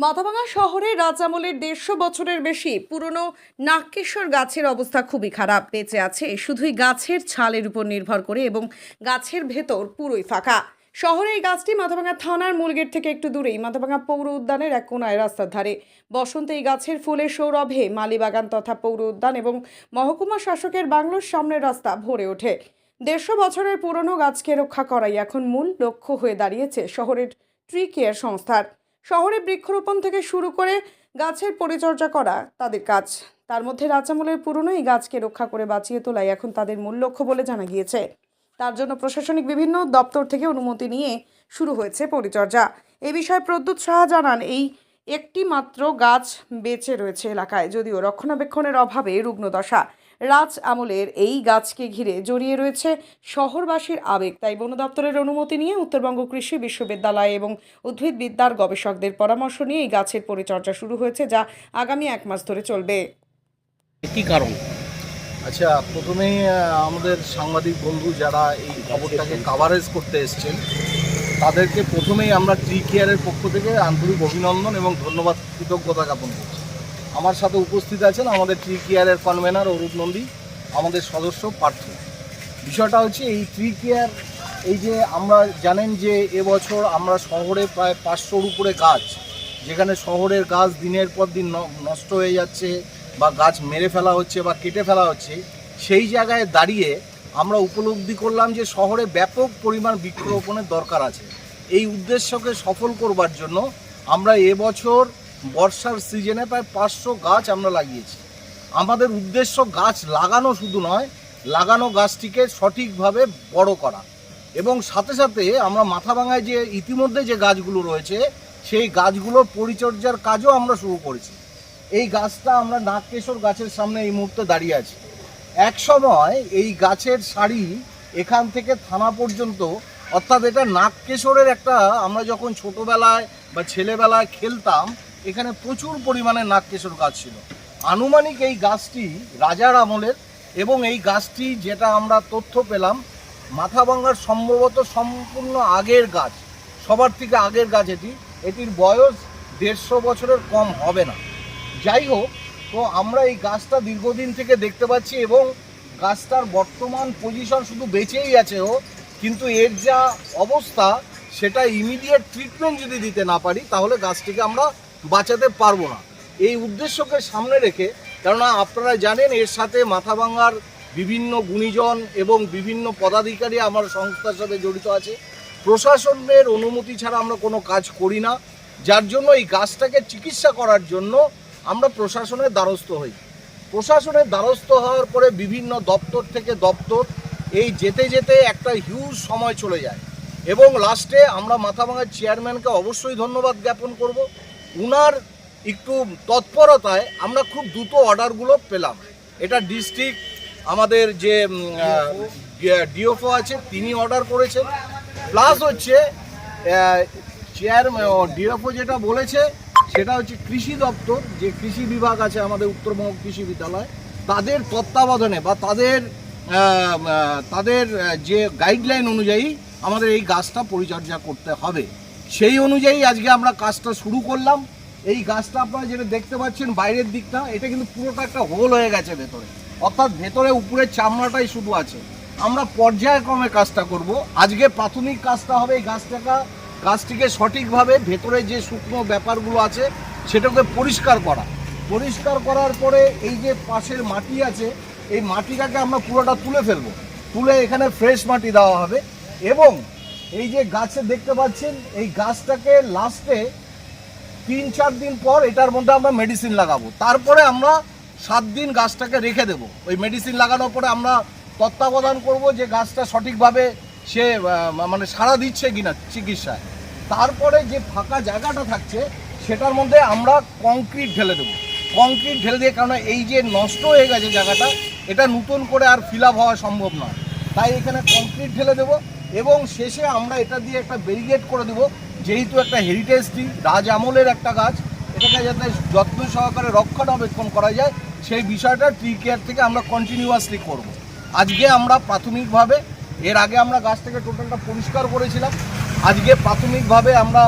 মাথাভাঙা শহরে রাজামলের দেড়শো বছরের বেশি পুরনো নাগকেশ্বর গাছের অবস্থা খুবই খারাপ। বেঁচে আছে শুধুই গাছের ছালের উপর নির্ভর করে এবং গাছের ভেতর পুরোই ফাঁকা। শহরে এই গাছটি মাথাভাঙা থানার মূলগেট থেকে একটু দূরেই, মাথাভাঙা পৌর উদ্যানের এক কোনায় রাস্তার ধারে। বসন্তে এই গাছের ফুলের সৌরভে মালিবাগান তথা পৌর উদ্যান এবং মহকুমা শাসকের বাংলোর সামনের রাস্তা ভরে ওঠে। দেড়শো বছরের পুরনো গাছকে রক্ষা করাই এখন মূল লক্ষ্য হয়ে দাঁড়িয়েছে শহরের ট্রি কেয়ার সংস্থার। শহরে বৃক্ষরোপণ থেকে শুরু করে গাছের পরিচর্যা করা তাদের কাজ। তার মধ্যে রাজামলের পুরনো এই গাছকে রক্ষা করে বাঁচিয়ে তোলাই এখন তাদের মূল লক্ষ্য বলে জানা গিয়েছে। তার জন্য প্রশাসনিক বিভিন্ন দপ্তর থেকে অনুমতি নিয়ে শুরু হয়েছে পরিচর্যা। এ বিষয়ে প্রদ্যুৎ সাহা জানান এই একটি মাত্র গাছ বেঁচে রয়েছে এলাকায় যদিও রক্ষণাবেক্ষণের অভাবে রুগ্নদশা রাজ আমলের এই গাছকে ঘিরে জড়িয়ে রয়েছে শহরবাসীর আবেগ। তাই বন দপ্তরের অনুমতি নিয়ে উত্তরবঙ্গ কৃষি বিশ্ববিদ্যালয় এবং উদ্ভিদবিদ্যার গবেষকদের পরামর্শ নিয়ে এই গাছের পরিচর্যা শুরু হয়েছে যা আগামী এক মাস ধরে চলবে। কি কারণ? আচ্ছা প্রথমেই আমাদের সাংবাদিক বন্ধু যারা এই খবরটাকে কাভারেজ করতে এসেছেন তাদেরকে প্রথমেই আমরা ট্রি কেয়ারের পক্ষ থেকে আন্তরিক অভিনন্দন এবং ধন্যবাদ, কৃতজ্ঞতা জ্ঞাপন করছি। আমার সাথে উপস্থিত আছেন আমাদের ট্রি কেয়ারের কনভেনার অরূপ নন্দী, আমাদের সদস্য পার্থ। বিষয়টা হচ্ছে এই ট্রি কেয়ার এই যে আমরা জানেন যে এবছর আমরা শহরে প্রায় পাঁচশোর উপরে গাছ, যেখানে শহরের গাছ দিনের পর দিন নষ্ট হয়ে যাচ্ছে বা গাছ মেরে ফেলা হচ্ছে বা কেটে ফেলা হচ্ছে, সেই জায়গায় দাঁড়িয়ে আমরা উপলব্ধি করলাম যে শহরে ব্যাপক পরিমাণ বৃক্ষরোপণের দরকার আছে। এই উদ্দেশ্যকে সফল করবার জন্য আমরা এবছর বর্ষার সিজনে প্রায় পাঁচশো গাছ আমরা লাগিয়েছি। আমাদের উদ্দেশ্য গাছ লাগানো শুধু নয়, লাগানো গাছটিকে সঠিকভাবে বড় করা। এবং সাথে সাথে আমরা মাথাভাঙায় যে ইতিমধ্যে যে গাছগুলো রয়েছে, সেই গাছগুলোর পরিচর্যার কাজও আমরা শুরু করেছি। এই গাছটা আমরা নাগকেশর গাছের সামনে এই মুহূর্তে দাঁড়িয়ে আছি। এক সময় এই গাছের সারি এখান থেকে থানা পর্যন্ত, অর্থাৎ এটা নাগকেশরের একটা, আমরা যখন ছোটোবেলায় বা ছেলেবেলায় খেলতাম, এখানে প্রচুর পরিমাণে নাগকেশর গাছ ছিল। আনুমানিক এই গাছটি রাজার আমলের এবং এই গাছটি যেটা আমরা তথ্য পেলাম, মাথাভাঙ্গার সম্ভবত সম্পূর্ণ আগের গাছ, সবার থেকে আগের গাছ এটি। এটির বয়স দেড়শো বছরের কম হবে না। যাই হোক তো আমরা এই গাছটা দীর্ঘদিন থেকে দেখতে পাচ্ছি এবং গাছটার বর্তমান পজিশন শুধু বেঁচেই আছে ও, কিন্তু এর যা অবস্থা, সেটা ইমিডিয়েট ট্রিটমেন্ট যদি দিতে না পারি, তাহলে গাছটিকে আমরা বাঁচাতে পারব না। এই উদ্দেশ্যকে সামনে রেখে, কেননা আপনারা জানেন এর সাথে মাথা ভাঙার বিভিন্ন গুণীজন এবং বিভিন্ন পদাধিকারী আমার সংস্থার সাথে জড়িত আছে। প্রশাসনের অনুমতি ছাড়া আমরা কোনো কাজ করি না। যার জন্য এই গাছটাকে চিকিৎসা করার জন্য আমরা প্রশাসনের দ্বারস্থ হই। প্রশাসনের দ্বারস্থ হওয়ার পরে বিভিন্ন দপ্তর থেকে দপ্তর এই যেতে যেতে একটা হিউজ সময় চলে যায়। এবং লাস্টে আমরা মাথাভাঙার চেয়ারম্যানকে অবশ্যই ধন্যবাদ জ্ঞাপন করব। উনার একটু তৎপরতায় আমরা খুব দ্রুত অর্ডারগুলো পেলাম। এটা ডিস্ট্রিক্ট আমাদের যে ডিওফো আছে, তিনি অর্ডার করেছেন। প্লাস হচ্ছে চেয়ারম্যান ডিওফো যেটা বলেছে সেটা হচ্ছে কৃষি দপ্তর, যে কৃষি বিভাগ আছে আমাদের উত্তরবঙ্গ কৃষি বিদ্যালয়, তাদের তত্ত্বাবধানে বা তাদের তাদের যে গাইডলাইন অনুযায়ী আমাদের এই গাছটা পরিচর্যা করতে হবে। সেই অনুযায়ী আজকে আমরা কাজটা শুরু করলাম। এই গাছটা আপনারা যেটা দেখতে পাচ্ছেন বাইরের দিকটা, এটা কিন্তু পুরোটা একটা হোল হয়ে গেছে ভেতরে। অর্থাৎ ভেতরে উপরের চামড়াটাই শুধু আছে। আমরা পর্যায়ক্রমে কাজটা করব। আজকে প্রাথমিক কাজটা হবে এই গাছটাকা গাছটিকে সঠিকভাবে ভেতরে যে শুকনো ব্যাপারগুলো আছে সেটাকে পরিষ্কার করা। পরিষ্কার করার পরে এই যে পাশের মাটি আছে, এই মাটিটাকে আমরা পুরোটা তুলে ফেলব। তুলে এখানে ফ্রেশ মাটি দেওয়া হবে এবং এই যে গাছে দেখতে পাচ্ছেন, এই গাছটাকে লাস্টে তিন চার দিন পর এটার মধ্যে আমরা মেডিসিন লাগাবো। তারপরে আমরা সাত দিন গাছটাকে রেখে দেবো। ওই মেডিসিন লাগানোর পরে আমরা তত্ত্বাবধান করব যে গাছটা সঠিকভাবে সে মানে সাড়া দিচ্ছে কিনা চিকিৎসায়। তারপরে যে ফাঁকা জায়গাটা থাকছে, সেটার মধ্যে আমরা কংক্রিট ঢেলে দেবো। কংক্রিট ঢেলে দিয়ে কারণ এই যে নষ্ট হয়ে গেছে জায়গাটা, এটা নতুন করে আর ফিল হওয়া সম্ভব নয়। তাই এখানে কংক্রিট ঢেলে দেবো এবং শেষে আমরা এটা দিয়ে একটা ব্যারিগেড করে দেবো। যেহেতু একটা হেরিটেজ ট্রি রাজ আমলের একটা গাছ, এটাকে যাতে যত্ন সহকারে রক্ষণাবেক্ষণ করা যায়, সেই বিষয়টা ট্রি কেয়ার থেকে আমরা কন্টিনিউয়াসলি করব। আজকে আমরা প্রাথমিকভাবে এর আগে আমরা গাছটাকে টোটালটা পরিষ্কার করেছিলাম। আজকে প্রাথমিকভাবে আমরা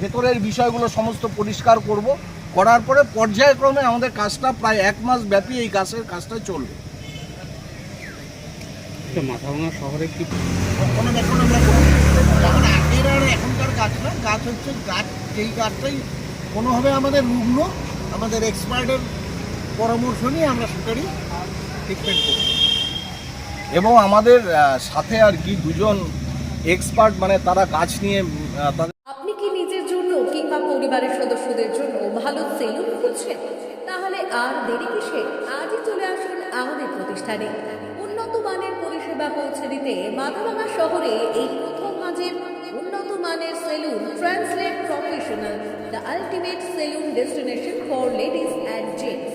ভেতরের বিষয়গুলো সমস্ত পরিষ্কার করব। করার পরে পর্যায়ক্রমে আমাদের কাজটা প্রায় এক মাস ব্যাপী এই গাছের কাজটা চলবে। তো মাথাভাঙা শহরে কি কোনো দেখুন আমরা যেমন আগের আর এখনকার গাছ না গাছ হচ্ছে গাছ যেই গাছটাই কোনোভাবে আমাদের রুগ্ন আমাদের এক্সপার্টের পরামর্শ নিয়ে আমরা সেটারই ট্রিটমেন্ট করি এবং আমাদের সাথে আর কি দুজন এক্সপার্ট মানে তারা গাছ নিয়ে আপনি কি নিজের জন্য কিংবা পরিবারের সদস্যদের জন্য ভালো সেলুন খুঁজছেন? তাহলে আর দেরি কিসে? আজই চলে আসুন আমাদের প্রতিষ্ঠানে। উন্নত মানের পরিষেবা পৌঁছে দিতে মাথাভাঙা শহরে এই প্রথম মাঝের উন্নত মানের salon translate professional the ultimate salon destination for ladies and gents